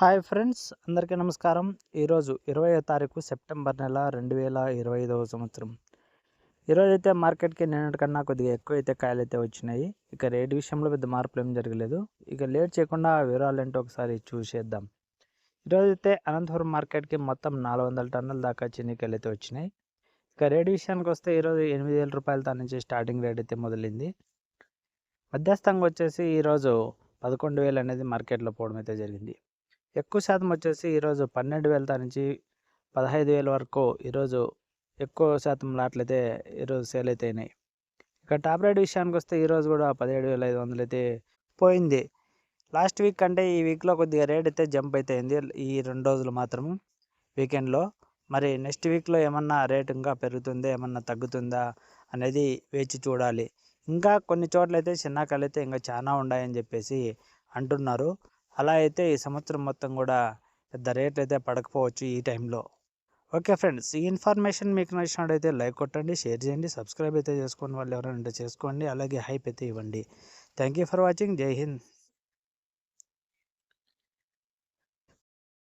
Hi friends అందరికీ నమస్కారం. ఈరోజు ఇరవై తారీఖు సెప్టెంబర్ నెల రెండు వేల ఇరవై ఐదవ సంవత్సరం. ఈరోజు అయితే మార్కెట్కి నిన్నటికన్నా కొద్దిగా ఎక్కువ అయితే కాయలు అయితే వచ్చినాయి. ఇక రేటు విషయంలో పెద్ద మార్పులు ఏం జరగలేదు. ఇక లేట్ చేయకుండా వివరాలు ఏంటో ఒకసారి చూసేద్దాం. ఈరోజు అయితే అనంతపురం మార్కెట్కి మొత్తం నాలుగు వందల టన్నుల దాకా చిన్నికాయలు అయితే వచ్చినాయి. ఇక రేటు విషయానికి వస్తే ఈరోజు ఎనిమిది వేల రూపాయల తా నుంచి స్టార్టింగ్ రేట్ అయితే మొదలైంది. మధ్యస్థంగా వచ్చేసి ఈరోజు పదకొండు వేలు అనేది మార్కెట్లో పోవడం అయితే జరిగింది. ఎక్కువ శాతం వచ్చేసి ఈరోజు పన్నెండు వేల నుంచి పదహైదు వేల వరకు ఈరోజు ఎక్కువ శాతం లాట్లయితే ఈరోజు సేల్ అయితే అయినాయి. ఇక టాప్ రేట్ విషయానికి వస్తే ఈరోజు కూడా పదిహేడు వేల ఐదు వందలు అయితే పోయింది. లాస్ట్ వీక్ అంటే ఈ వీక్లో కొద్దిగా రేట్ అయితే జంప్ అయితే అయింది. ఈ రెండు రోజులు మాత్రం వీకెండ్లో. మరి నెక్స్ట్ వీక్లో ఏమన్నా రేట్ ఇంకా పెరుగుతుందా ఏమన్నా తగ్గుతుందా అనేది వేచి చూడాలి. ఇంకా కొన్ని చోట్ల అయితే చిన్నకాయలు అయితే ఇంకా చాలా ఉన్నాయని చెప్పేసి అంటున్నారు. అలా అయితే ఈ సంవత్సరం మొత్తం కూడా పెద్ద రేట్లు అయితే పడకపోవచ్చు ఈ టైంలో. ఓకే ఫ్రెండ్స్ ఈ ఇన్ఫర్మేషన్ మీకు నచ్చినట్టయితే లైక్ కొట్టండి షేర్ చేయండి సబ్స్క్రైబ్ అయితే చేసుకోండి వాళ్ళు ఎవరైనా ఉంటే చేసుకోండి అలాగే హైప్ అయితే ఇవ్వండి. Thank you for watching. Jai Hind.